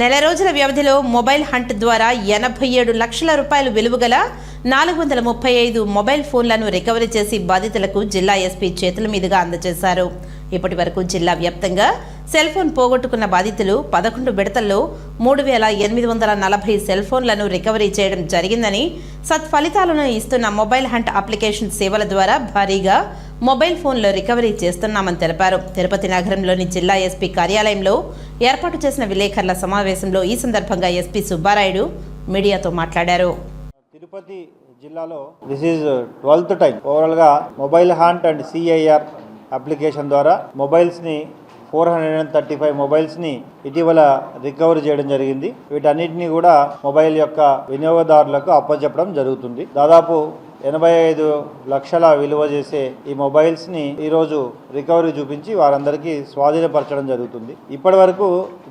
నెల రోజుల వ్యవధిలో మొబైల్ హంట్ ద్వారా ఎనభై ఏడు లక్షల రూపాయలు విలువగల నాలుగు వందల ముప్పై ఐదు మొబైల్ ఫోన్లను రికవరీ చేసి బాధితులకు జిల్లా ఎస్పీ చేతుల మీదుగా అందజేశారు. ఇప్పటి వరకు జిల్లా వ్యాప్తంగా సెల్ ఫోన్ పోగొట్టుకున్న బాధితులు పదకొండు విడతల్లో మూడు వేల ఎనిమిది వందల నలభై సెల్ ఫోన్లను రికవరీ చేయడం జరిగిందని సత్ఫలితాలను ఇస్తున్న మొబైల్ హంట్ అప్లికేషన్ సేవల ద్వారా భారీగా మొబైల్ ఫోన్లు రికవరీ చేస్తున్నామని తెలిపారు. తిరుపతి నగరంలోని జిల్లా ఎస్పీ కార్యాలయంలో ఏర్పాటు చేసిన విలేకరుల సమావేశంలో ఈ సందర్భంగా ఎస్పీ సుబ్బారాయుడు మీడియాతో మాట్లాడారు. తిరుపతి జిల్లాలో దిస్ ఈజ్ ట్వెల్త్ టైం ఓవరాల్గా mobile hunt and CIR application ద్వారా మొబైల్స్ని four hundred and thirty five మొబైల్స్ని ఇటీవల రికవరీ చేయడం జరిగింది. వీటన్నిటిని కూడా మొబైల్ యొక్క వినియోగదారులకు అప్పచెప్పడం జరుగుతుంది. దాదాపు ఎనభై ఐదు లక్షల విలువ చేసే ఈ మొబైల్స్ని ఈరోజు రికవరీ చూపించి వారందరికీ స్వాధీనపరచడం జరుగుతుంది. ఇప్పటి వరకు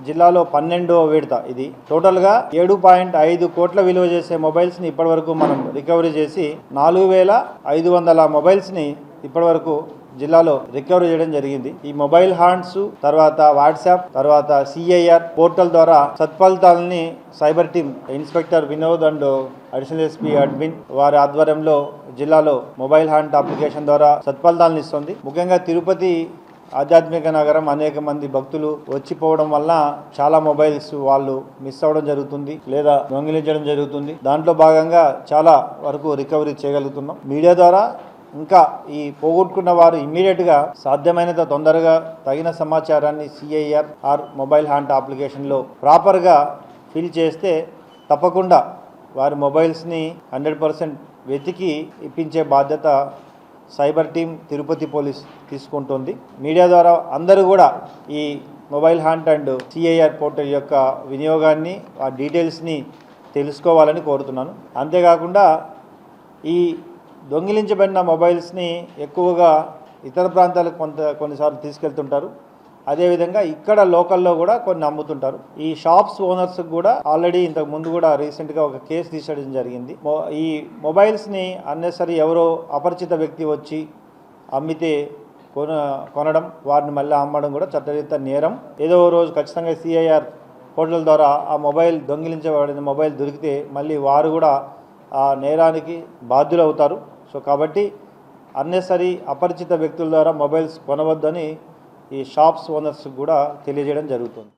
జిల్లాలో పన్నెండో విడత ఇది. టోటల్గా ఏడు పాయింట్ ఐదు కోట్ల విలువ చేసే మొబైల్స్ని ఇప్పటి వరకు మనం రికవరీ చేసి నాలుగు వేల ఐదు వందల మొబైల్స్ని ఇప్పటి వరకు జిల్లాలో రికవరీ చేయడం జరిగింది. ఈ మొబైల్ హాండ్స్ తర్వాత వాట్సాప్ తర్వాత సిఐఆర్ పోర్టల్ ద్వారా సత్ఫలితాలని cyber team inspector Vinod and additional SP admin వారి ఆధ్వర్యంలో జిల్లాలో మొబైల్ హ్యాండ్ అప్లికేషన్ ద్వారా సత్ఫలితాలను ఇస్తుంది. ముఖ్యంగా తిరుపతి ఆధ్యాత్మిక నగరం అనేక మంది భక్తులు వచ్చిపోవడం వల్ల చాలా మొబైల్స్ వాళ్ళు మిస్ అవ్వడం జరుగుతుంది లేదా దొంగిలించడం జరుగుతుంది. దాంట్లో భాగంగా చాలా వరకు రికవరీ చేయగలుగుతున్నాం. మీడియా ద్వారా ఇంకా ఈ పోగొట్టుకున్న వారు ఇమ్మీడియట్గా సాధ్యమైనంత తొందరగా తగిన సమాచారాన్ని సిఐఆర్ ఆర్ మొబైల్ హ్యాండ్ అప్లికేషన్లో ప్రాపర్గా ఫిల్ చేస్తే తప్పకుండా వారి మొబైల్స్ని హండ్రెడ్ పర్సెంట్ వెతికి ఇప్పించే బాధ్యత సైబర్ టీం తిరుపతి పోలీస్ తీసుకుంటుంది. మీడియా ద్వారా అందరూ కూడా ఈ mobile hand and CIR portal యొక్క వినియోగాన్ని ఆ డీటెయిల్స్ని తెలుసుకోవాలని కోరుతున్నాను. అంతేకాకుండా ఈ దొంగిలించబడిన మొబైల్స్ని ఎక్కువగా ఇతర ప్రాంతాలకు కొంత కొన్నిసార్లు తీసుకెళ్తుంటారు. అదేవిధంగా ఇక్కడ లోకల్లో కూడా కొన్ని అమ్ముతుంటారు. ఈ షాప్స్ ఓనర్స్ కూడా ఆల్రెడీ ఇంతకు ముందు కూడా రీసెంట్గా ఒక కేసు తీసేయడం జరిగింది. మొ- ఈ మొబైల్స్ని అన్నెసరీ ఎవరో అపరిచిత వ్యక్తి వచ్చి అమ్మితే కొన కొనడం వారిని మళ్ళీ అమ్మడం కూడా చట్టరీత నేరం. ఏదో రోజు ఖచ్చితంగా సిఐఆర్ పోర్టల్ ద్వారా ఆ మొబైల్ దొంగిలించబడిన మొబైల్ దొరికితే మళ్ళీ వారు కూడా ఆ నేరానికి బాధ్యులవుతారు. సో కాబట్టి అన్నెసరీ అపరిచిత వ్యక్తుల ద్వారా మొబైల్స్ కొనవద్దని ఈ షాప్స్ ఓనర్స్కి కూడా తెలియజేయడం జరుగుతుంది.